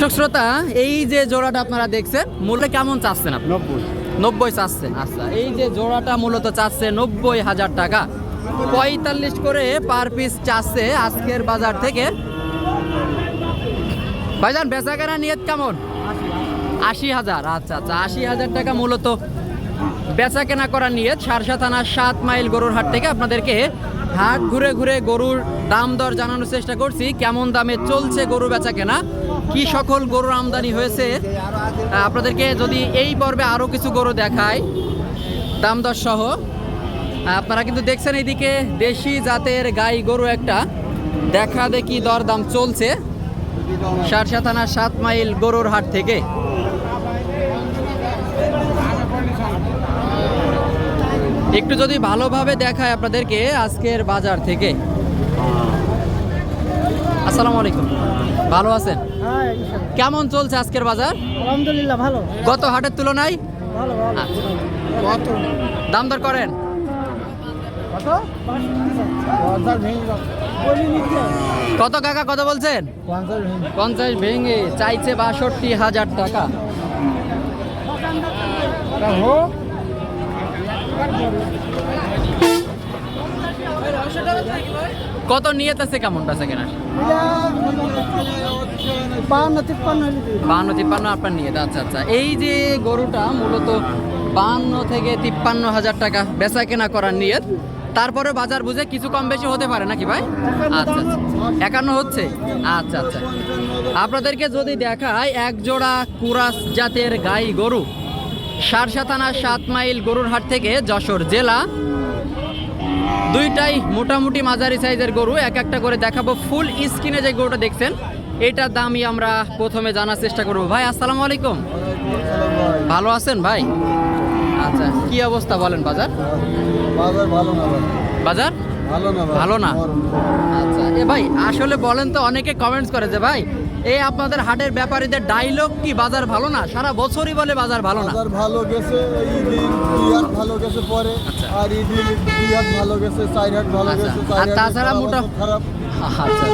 দর্শক শ্রোতা এই যে জোড়াটা আপনারা দেখছেন মূল্য কেমন চাচ্ছেন আপনি? নব্বই। নব্বই চাচ্ছেন। আচ্ছা এই যে জোড়াটা মূলত চাচ্ছে নব্বই হাজার টাকা। পঁয়তাল্লিশ করে পার পিস চাচ্ছে আজকের বাজার থেকে। ভাইজান বেচা কেনা নিয়ত কেমন? আশি হাজার। আচ্ছা আচ্ছা আশি হাজার টাকা মূলত বেচা কেনা করার নিয়ে সারসা থানার সাত মাইল গরুর হাট থেকে আপনাদেরকে হাট ঘুরে ঘুরে গরুর দাম দর জানানোর চেষ্টা করছি। কেমন দামে চলছে গরু বেচা কেনা কি সকল গরুর আমদানি হয়েছে? আপনাদেরকে যদি এই পর্বে আরও কিছু গরু দেখায় দাম দর সহ। আপনারা কিন্তু দেখছেন এইদিকে দেশি জাতের গাই গরু একটা। দেখা দেখি দর দাম চলছে সারসা থানার সাত মাইল গরুর হাট থেকে। একটু যদি ভালোভাবে দেখায় আপনাদেরকে আজকের বাজার থেকে। আসসালামু আলাইকুম। ভালো আছেন? হ্যাঁ কেমন চলছে আজকের বাজার? আলহামদুলিল্লাহ ভালো। গত হাটের তুলনায়? আচ্ছা। কত দাম দর করেন? কত? কাকা কত বলছেন? পঞ্চাশ ভেঙে। পঞ্চাশ ভেঙে চাইছে বাষট্টি হাজার টাকা। হোক। কত নিয়ত আছে কেমন বেচা কেনার? বাহান্ন তিপ্পান্ন বাহান্ন তিপ্পান্ন আপনার নিয়ত আচ্ছা আচ্ছা। এই যে গরুটা মূলত বাহান্ন থেকে তিপ্পান্ন হাজার টাকা বেচা কেনা করার নিয়ত তারপরে বাজার বুঝে কিছু কম বেশি হতে পারে নাকি ভাই? আচ্ছা আচ্ছা। একান্ন হচ্ছে? আচ্ছা আচ্ছা। আপনাদেরকে যদি দেখায় এক জোড়া কুরাস জাতের গাই গরু সারসা থানার সাত মাইল গরুর হাট থেকে যশোর জেলা দুইটাই মোটামুটি মাঝারি সাইজের গরু এক একটা করে দেখাবো। ফুল স্ক্রিনে যে গরুটা দেখছেন এটার দামই আমরা প্রথমে জানার চেষ্টা করব। ভাই আসসালামু আলাইকুম। ভালো আছেন ভাই? আচ্ছা কি অবস্থা বলেন বাজার? বাজার ভালো না বাজার? ভালো না ভালো না? আচ্ছা এ ভাই আসলে বলেন তো অনেকে কমেন্টস করে যে ভাই এই আপনাদের হাটের ব্যাপারীদের ডাইলগ কি? বাজার ভালো না? সারা বছরই বলে বাজার ভালো না? বাজার ভালো গেছে দুই ভালো গেছে পরে আচ্ছা। আর এই দিন দুই ভালো গেছে চার হাট ভালো আচ্ছা। গেছে আর তাছাড়া মোটা- খারাপ। আচ্ছা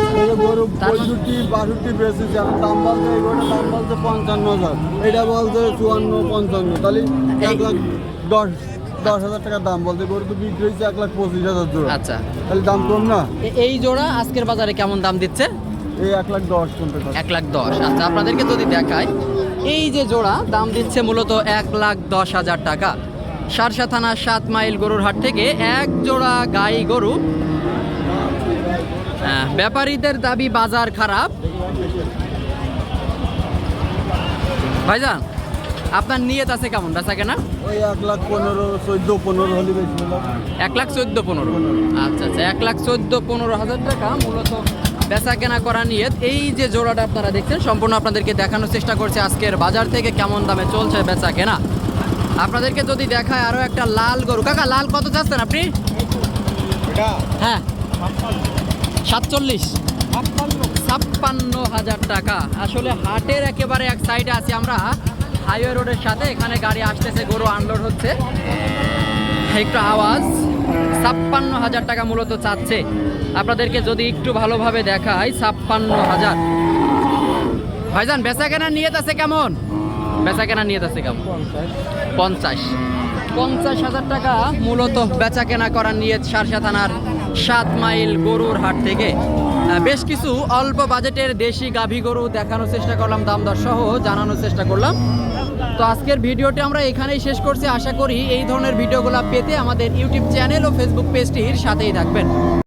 গরু পঁয়ষট্টি বাষট্টি এখন দাম পঞ্চান্ন হাজার। এটা চুয়ান্ন পঞ্চান্ন। তাহলে এক লাখ দশ দশ হাজার টাকার দাম বলছে গরু তো বিক্রি হয়েছে এক লাখ পঁচিশ হাজার জোড়া। আচ্ছা। তাহলে দাম কম না? এই জোড়া আজকের বাজারে কেমন দাম দিচ্ছে? এক লাখ দশ আচ্ছা আপনাদেরকে যদি দেখায় এই যে জোড়া দাম দিচ্ছে মূলত এক লাখ দশ হাজার টাকা। সারসা থানার সাত মাইল গরুর হাট থেকে এক জোড়া গাই গরু। হ্যাঁ, ব্যাপারীদের দাবি বাজার খারাপ। ভাইজান আপনার নিয়ত আছে কেমন? বেচা কেনা? ওই এক লাখ পনেরো চোদ্দ পনেরো হলে বেশি এক লাখ চোদ্দ পনেরো। আচ্ছা আচ্ছা এক লাখ চোদ্দ পনেরো হাজার টাকা মূলত বেচা কেনা করা নিয়ে এই যে জোড়াটা আপনারা দেখছেন সম্পূর্ণ আপনাদেরকে দেখানোর চেষ্টা করছে আজকের বাজার থেকে কেমন দামে চলছে বেচা কেনা। আপনাদেরকে যদি দেখায় আরও একটা লাল গরু। কাকা লাল কত চাচ্ছেন আপনি? হ্যাঁ। সাতচল্লিশ। ছাপ্পান্ন হাজার টাকা। আসলে হাটের একেবারে এক সাইডে আছি আমরা। হাইওয়ে রোডের সাথে এখানে গাড়ি আসতেছে, গরু আনলোড হচ্ছে। একটু আওয়াজ। ছাপ্পান্ন হাজার টাকা মূলত চাচ্ছে। আপনাদেরকে যদি একটু ভালোভাবে দেখাই, ছাপ্পান্ন হাজার। ভাইজান, বেচা কেনার নিয়ত আছে কেমন? বেচা কেনার নিয়ত আছে কেমন? পঞ্চাশ। পঞ্চাশ হাজার টাকা মূলত বেচা কেনা করার নিয়ত সারসা থানার সাত মাইল গরুর হাট থেকে। বেশ কিছু অল্প বাজেটের দেশি গাভী গরু দেখানোর চেষ্টা করলাম দাম দর সহ জানানোর চেষ্টা করলাম। তো আজকের ভিডিওটি আমরা এখানেই শেষ করছি। আশা করি এই ধরনের ভিডিওগুলো পেতে আমাদের ইউটিউব চ্যানেল ও ফেসবুক পেজটির সাথেই থাকবেন।